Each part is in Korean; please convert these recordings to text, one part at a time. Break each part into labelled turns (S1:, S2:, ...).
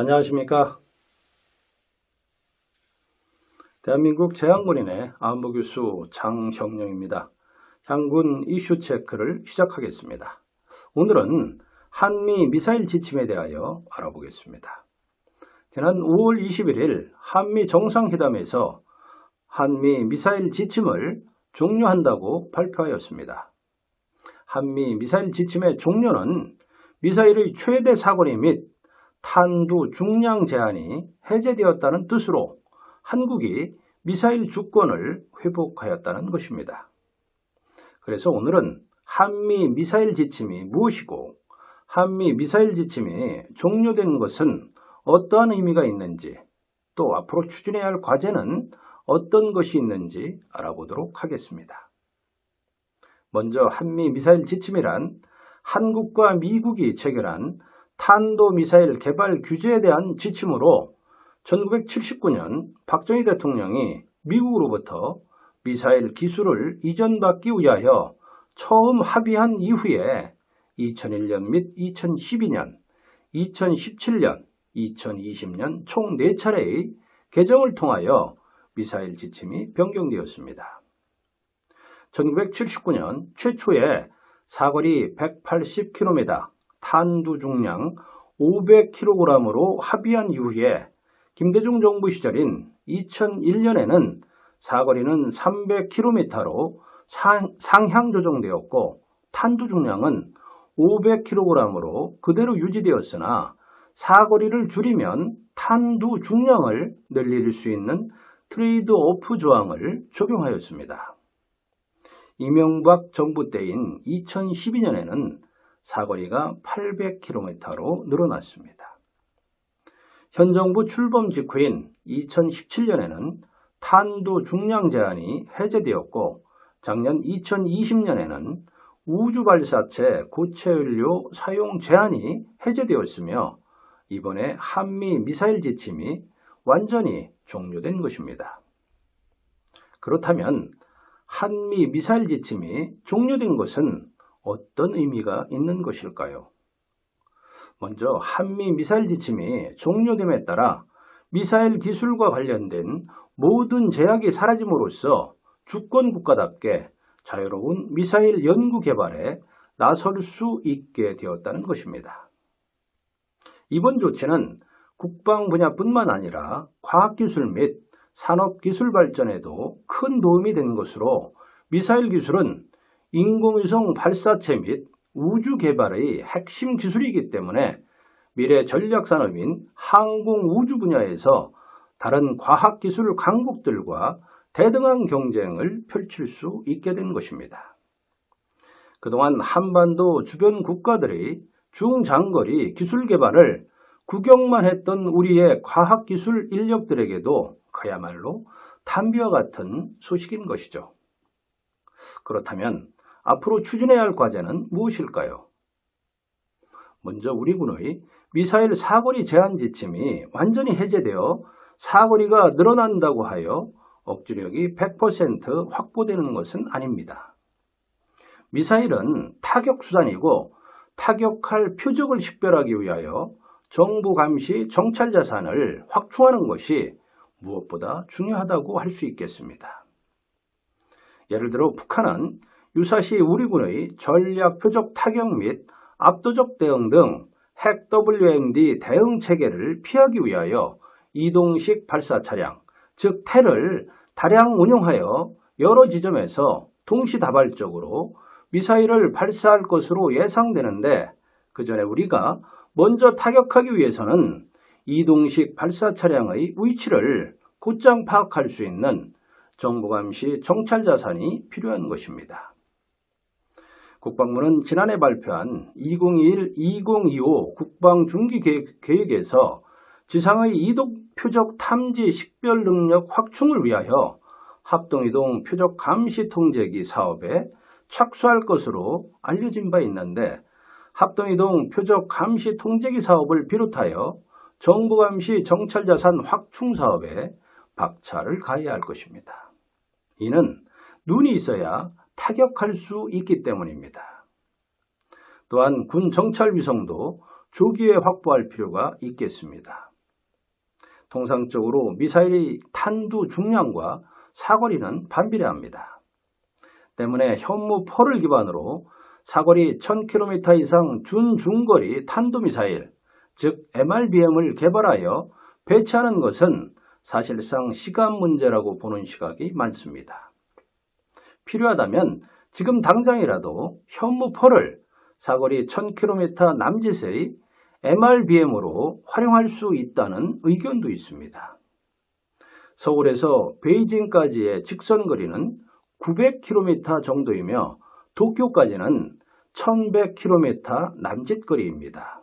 S1: 안녕하십니까. 대한민국 재향군인의 안보교수 장형령입니다. 향군 이슈 체크를 시작하겠습니다. 오늘은 한미 미사일 지침에 대하여 알아보겠습니다. 지난 5월 21일 한미 정상회담에서 한미 미사일 지침을 종료한다고 발표하였습니다. 한미 미사일 지침의 종료는 미사일의 최대 사거리 및 탄두 중량 제한이 해제되었다는 뜻으로 한국이 미사일 주권을 회복하였다는 것입니다. 그래서 오늘은 한미 미사일 지침이 무엇이고 한미 미사일 지침이 종료된 것은 어떠한 의미가 있는지 또 앞으로 추진해야 할 과제는 어떤 것이 있는지 알아보도록 하겠습니다. 먼저 한미 미사일 지침이란 한국과 미국이 체결한 탄도미사일 개발 규제에 대한 지침으로 1979년 박정희 대통령이 미국으로부터 미사일 기술을 이전받기 위하여 처음 합의한 이후에 2001년 및 2012년, 2017년, 2020년 총 4차례의 개정을 통하여 미사일 지침이 변경되었습니다. 1979년 최초의 사거리 180km, 탄두 중량 500kg으로 합의한 이후에 김대중 정부 시절인 2001년에는 사거리는 300km로 상향 조정되었고 탄두 중량은 500kg으로 그대로 유지되었으나 사거리를 줄이면 탄두 중량을 늘릴 수 있는 트레이드 오프 조항을 적용하였습니다. 이명박 정부 때인 2012년에는 사거리가 800km로 늘어났습니다. 현 정부 출범 직후인 2017년에는 탄두 중량 제한이 해제되었고 작년 2020년에는 우주 발사체 고체 연료 사용 제한이 해제되었으며 이번에 한미 미사일 지침이 완전히 종료된 것입니다. 그렇다면 한미 미사일 지침이 종료된 것은 어떤 의미가 있는 것일까요? 먼저 한미 미사일 지침이 종료됨에 따라 미사일 기술과 관련된 모든 제약이 사라짐으로써 주권 국가답게 자유로운 미사일 연구 개발에 나설 수 있게 되었다는 것입니다. 이번 조치는 국방 분야뿐만 아니라 과학기술 및 산업기술 발전에도 큰 도움이 된 것으로 미사일 기술은 인공위성 발사체 및 우주 개발의 핵심 기술이기 때문에 미래 전략 산업인 항공 우주 분야에서 다른 과학 기술 강국들과 대등한 경쟁을 펼칠 수 있게 된 것입니다. 그동안 한반도 주변 국가들의 중장거리 기술 개발을 구경만 했던 우리의 과학기술 인력들에게도 그야말로 담비와 같은 소식인 것이죠. 그렇다면 앞으로 추진해야 할 과제는 무엇일까요? 먼저 우리 군의 미사일 사거리 제한 지침이 완전히 해제되어 사거리가 늘어난다고 하여 억지력이 100% 확보되는 것은 아닙니다. 미사일은 타격 수단이고 타격할 표적을 식별하기 위하여 정부 감시 정찰 자산을 확충하는 것이 무엇보다 중요하다고 할 수 있겠습니다. 예를 들어 북한은 유사시 우리군의 전략 표적 타격 및 압도적 대응 등 핵 WMD 대응 체계를 피하기 위하여 이동식 발사 차량, 즉 테를 다량 운용하여 여러 지점에서 동시다발적으로 미사일을 발사할 것으로 예상되는데 그 전에 우리가 먼저 타격하기 위해서는 이동식 발사 차량의 위치를 곧장 파악할 수 있는 정보감시 정찰 자산이 필요한 것입니다. 국방부는 지난해 발표한 2021-2025 국방중기계획에서 지상의 이동 표적 탐지 식별 능력 확충을 위하여 합동이동 표적 감시 통제기 사업에 착수할 것으로 알려진 바 있는데 합동이동 표적 감시 통제기 사업을 비롯하여 정부 감시 정찰 자산 확충 사업에 박차를 가해야 할 것입니다. 이는 눈이 있어야 타격할 수 있기 때문입니다. 또한 군 정찰 위성도 조기에 확보할 필요가 있겠습니다. 통상적으로 미사일의 탄두 중량과 사거리는 반비례합니다. 때문에 현무 포를 기반으로 사거리 1000km 이상 준중거리 탄도미사일, 즉 MRBM을 개발하여 배치하는 것은 사실상 시간 문제라고 보는 시각이 많습니다. 필요하다면 지금 당장이라도 현무포를 사거리 1000km 남짓의 MRBM으로 활용할 수 있다는 의견도 있습니다. 서울에서 베이징까지의 직선 거리는 900km 정도이며 도쿄까지는 1100km 남짓 거리입니다.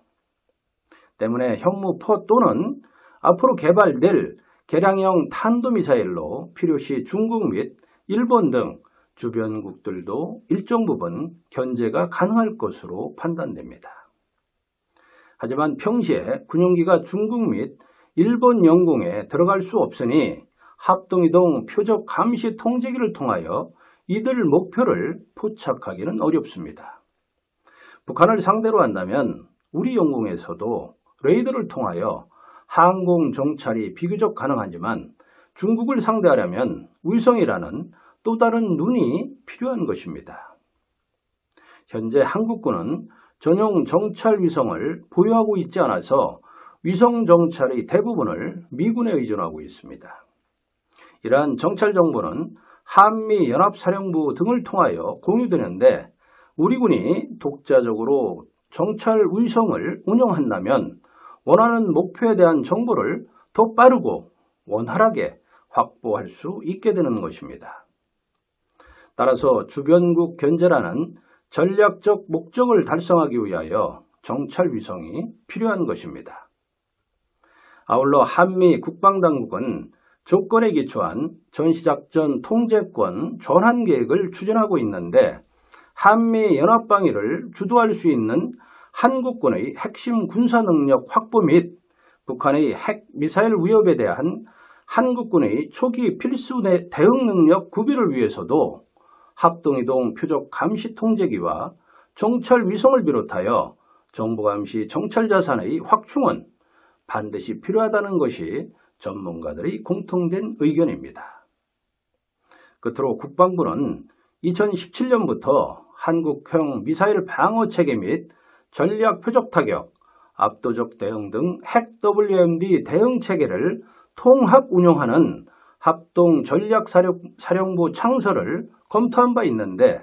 S1: 때문에 현무포 또는 앞으로 개발될 개량형 탄도미사일로 필요시 중국 및 일본 등 주변국들도 일정 부분 견제가 가능할 것으로 판단됩니다. 하지만 평시에 군용기가 중국 및 일본 영공에 들어갈 수 없으니 합동이동 표적 감시 통제기를 통하여 이들 목표를 포착하기는 어렵습니다. 북한을 상대로 한다면 우리 영공에서도 레이더를 통하여 항공 정찰이 비교적 가능하지만 중국을 상대하려면 위성이라는 또 다른 눈이 필요한 것입니다. 현재 한국군은 전용 정찰 위성을 보유하고 있지 않아서 위성 정찰의 대부분을 미군에 의존하고 있습니다. 이러한 정찰 정보는 한미 연합사령부 등을 통하여 공유되는데 우리 군이 독자적으로 정찰 위성을 운영한다면 원하는 목표에 대한 정보를 더 빠르고 원활하게 확보할 수 있게 되는 것입니다. 따라서 주변국 견제라는 전략적 목적을 달성하기 위하여 정찰 위성이 필요한 것입니다. 아울러 한미 국방당국은 조건에 기초한 전시작전 통제권 전환 계획을 추진하고 있는데 한미 연합방위를 주도할 수 있는 한국군의 핵심 군사 능력 확보 및 북한의 핵 미사일 위협에 대한 한국군의 초기 필수 대응 능력 구비를 위해서도 합동이동 표적 감시 통제기와 정찰 위성을 비롯하여 정보 감시 정찰 자산의 확충은 반드시 필요하다는 것이 전문가들의 공통된 의견입니다. 끝으로 국방부는 2017년부터 한국형 미사일 방어 체계 및 전략 표적 타격, 압도적 대응 등 핵 WMD 대응 체계를 통합 운영하는 합동 전략사령부 창설을 검토한 바 있는데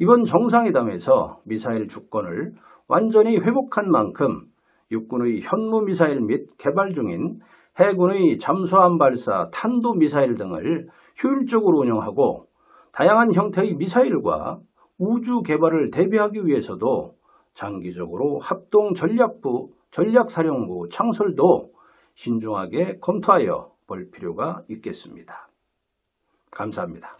S1: 이번 정상회담에서 미사일 주권을 완전히 회복한 만큼 육군의 현무 미사일 및 개발 중인 해군의 잠수함 발사 탄도 미사일 등을 효율적으로 운영하고 다양한 형태의 미사일과 우주 개발을 대비하기 위해서도 장기적으로 합동 전략부 전략사령부 창설도 신중하게 검토하여 볼 필요가 있겠습니다. 감사합니다.